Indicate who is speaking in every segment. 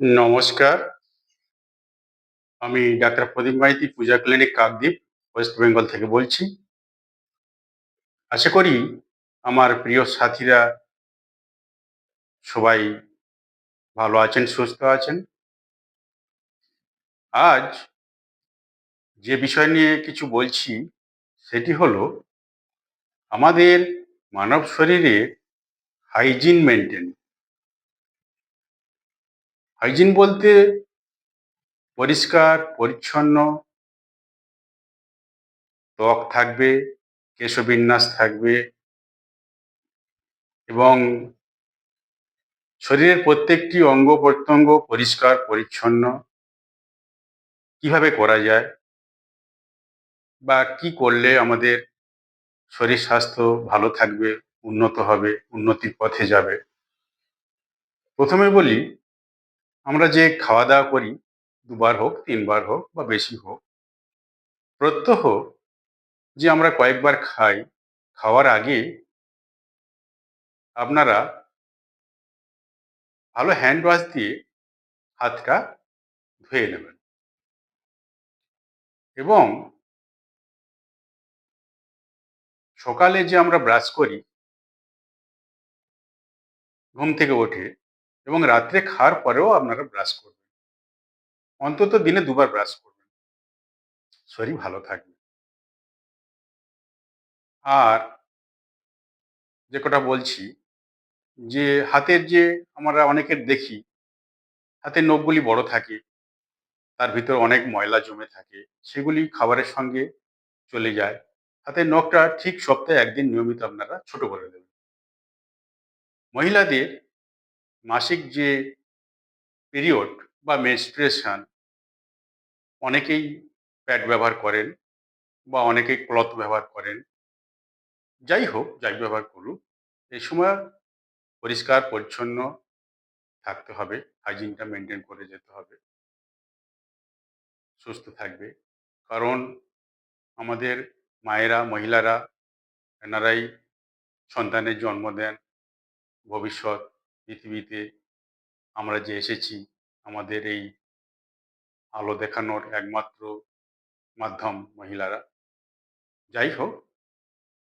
Speaker 1: নমস্কার। আমি doctor Pradip Maity Puja clinic Kakdwip, West Bengal থেকে বলছি। আশা করি আমার প্রিয় সাথীরা সবাই ভালো আছেন, সুস্থ আছেন। আজ যে বিষয় নিয়ে কিছু বলছি সেটি হলো আমাদের মানব শরীরে হাইজিন মেইনটেইন। হাইজিন বলতে পরিষ্কার, পরিচ্ছন্ন ত্বক থাকবে, কেশবিন্যাস থাকবে এবং শরীরের প্রত্যেকটি অঙ্গ-প্রত্যঙ্গ পরিষ্কার পরিচ্ছন্ন কীভাবে করা যায়? বা কি করলে আমাদের শরীর স্বাস্থ্য ভালো থাকবে, উন্নত হবে, উন্নতির পথে যাবে? প্রথমে বলি, আমরা যে খাওয়া-দাওয়া করি, দুবার হোক, তিনবার হোক বা বেশি হোক, প্রত্যহ যে আমরা কয়েকবার খাই, খাওয়ার আগে আপনারা ভালো হ্যান্ড ওয়াশ দিয়ে হাতটা ধুয়ে নেবেন। এবং সকালে যে আমরা ব্রাশ করি ঘুম থেকে উঠে এবং রাত্রে খাওয়ার পরেও আপনারা ব্রাশ করবেন। অন্তত দিনে দুবার ব্রাশ করবেন। শরীর ভালো থাকবে। আর যে কটা বলছি যে হাতের যে আমরা অনেকের দেখি হাতের নখগুলি বড় থাকে, তার ভিতর অনেক ময়লা জমে থাকে, সেগুলি খাবারের সঙ্গে চলে যায়। হাতের নখটা ঠিক সপ্তাহে একদিন নিয়মিত আপনারা ছোট করে দেবেন। মহিলাদের মাসিক যে পিরিয়ড বা মেনস্ট্রুয়েশন অনেকেই প্যাড ব্যবহার করেন বা অনেকেই ক্লথ ব্যবহার করেন। যাই হোক, যাই ব্যবহার করুক, এই সময় পরিষ্কার পরিচ্ছন্ন থাকতে হবে, হাইজিনটা মেনটেন করে যেতে হবে। সুস্থ থাকবে। কারণ আমাদের মায়েরা, মহিলারা এনারাই সন্তানের জন্ম দেন। ভবিষ্যৎ পৃথিবীতে আমরা যে এসেছি আমাদের এই আলো দেখানোর একমাত্র মাধ্যম মহিলারা। যাই হোক,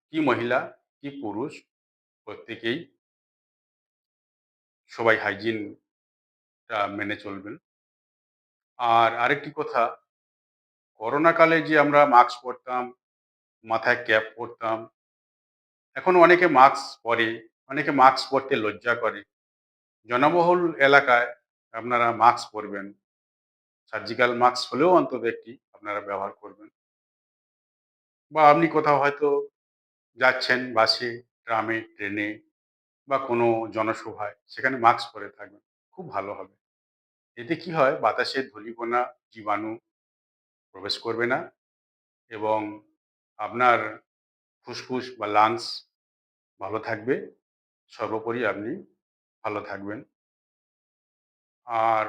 Speaker 1: কি মহিলা, কি পুরুষ প্রত্যেকেই সবাই হাইজিনটা মেনে চলবেন। আর আরেকটি কথা, করোনা কালে যে আমরা মাস্ক পরতাম, মাথায় ক্যাপ পরতাম, এখন অনেকে মাস্ক পরে, অনেকে মাস্ক পরতে লজ্জা করে। জনবহুল এলাকায় আপনারা মাস্ক পরবেন। সার্জিক্যাল মাস্ক হলেও অন্তত একটি আপনারা ব্যবহার করবেন। বা আপনি কোথাও হয়তো যাচ্ছেন বাসে, ট্রামে, ট্রেনে বা কোনো জনসভায়, সেখানে মাস্ক পরে থাকবেন। খুব ভালো হবে। এতে কি হয় বাতাসে ধূলিকণা, জীবাণু প্রবেশ করবে না এবং আপনার ফুসফুস বা লাংস ভালো থাকবে। সর্বোপরি আপনি ভালো থাকবেন। আর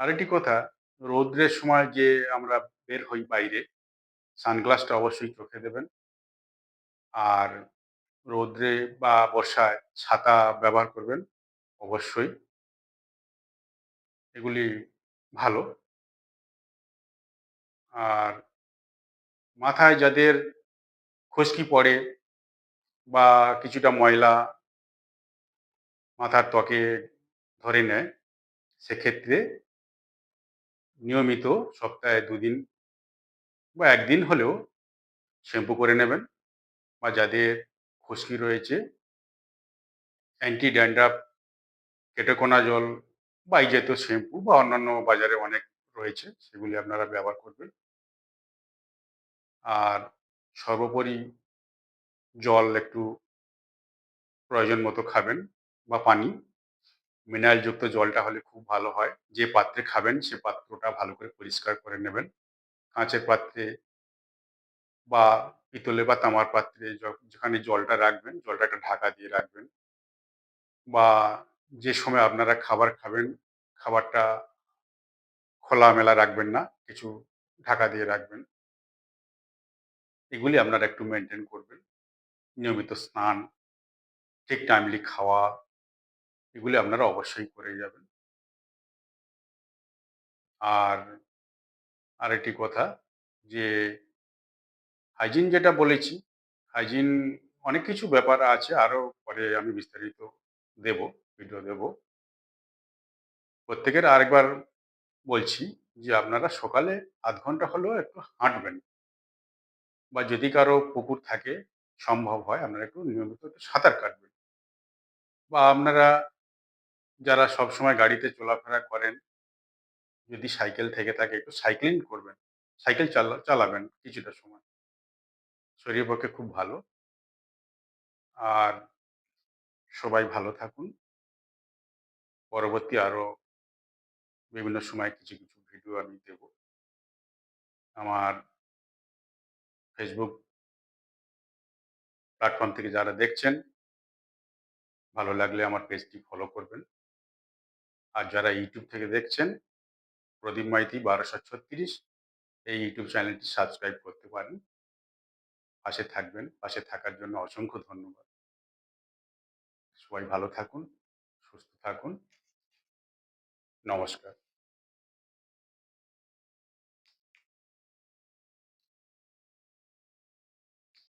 Speaker 1: আরেকটি কথা, রৌদ্রের সময় যে আমরা বের হই বাইরে, সানগ্লাসটা অবশ্যই চোখে দেবেন। আর রৌদ্রে বা বর্ষায় ছাতা ব্যবহার করবেন অবশ্যই। এগুলি ভালো। আর মাথায় যাদের খুশকি পড়ে বা কিছুটা ময়লা মাথার ত্বকে ধরে নেয়, সেক্ষেত্রে নিয়মিত সপ্তাহে ২ দিন বা একদিন হলেও শ্যাম্পু করে নেবেন। বা যাদের খুশকি রয়েছে অ্যান্টি ড্যান্ড্রাফ, কেটেকোনা জল বা এই জাতীয় শ্যাম্পু বা অন্যান্য বাজারে অনেক রয়েছে, সেগুলি আপনারা ব্যবহার করবেন। আর সর্বোপরি জল একটু প্রয়োজন মতো খাবেন বা পানি। মিনারেলযুক্ত জলটা হলে খুব ভালো হয়। যে পাত্রে খাবেন সে পাত্রটা ভালো করে পরিষ্কার করে নেবেন। কাঁচের পাত্রে বা পিতলে বা তামার পাত্রে যেখানে জলটা রাখবেন, জলটা একটা ঢাকা দিয়ে রাখবেন। বা যে সময় আপনারা খাবার খাবেন, খাবারটা খোলামেলা রাখবেন না, কিছু ঢাকা দিয়ে রাখবেন। এগুলি আপনারা একটু মেনটেন করবেন। নিয়মিত স্নান, ঠিক টাইমলি খাওয়া, এগুলি আপনারা অবশ্যই করে যাবেন। আর আরেকটি কথা যে হাইজিন যেটা বলেছি হাইজিন অনেক কিছু ব্যাপার আছে, আরও পরে আমি বিস্তারিত দেব ভিডিও দেব। প্রত্যেকের আরেকবার বলছি যে, আপনারা সকালে আধ ঘণ্টা হলেও একটু হাঁটবেন। বা যদি কারও পুকুর থাকে, সম্ভব হয় আপনারা একটু নিয়মিত একটু সাঁতার কাটবেন। বা আপনারা যারা সবসময় গাড়িতে চলাফেরা করেন, যদি সাইকেল থেকে থাকে একটু সাইক্লিং করবেন। সাইকেল চালা, চালাবেন কিছুটা সময়। শরীরের পক্ষে খুব ভালো। আর সবাই ভালো থাকুন। পরবর্তী আরও বিভিন্ন সময় কিছু কিছু ভিডিও আমি দেব। আমার ফেসবুক প্ল্যাটফর্ম থেকে যারা দেখছেন, ভালো লাগলে আমার পেজটি ফলো করবেন। আর যারা ইউটিউব থেকে দেখছেন, প্রদীপ মাইতি বারোশো ছত্রিশ, এই ইউটিউব চ্যানেলটি সাবস্ক্রাইব করতে পারেন। পাশে থাকবেন, পাশে থাকার জন্য অসংখ্য ধন্যবাদ। সবাই ভালো থাকুন, সুস্থ থাকুন। নমস্কার।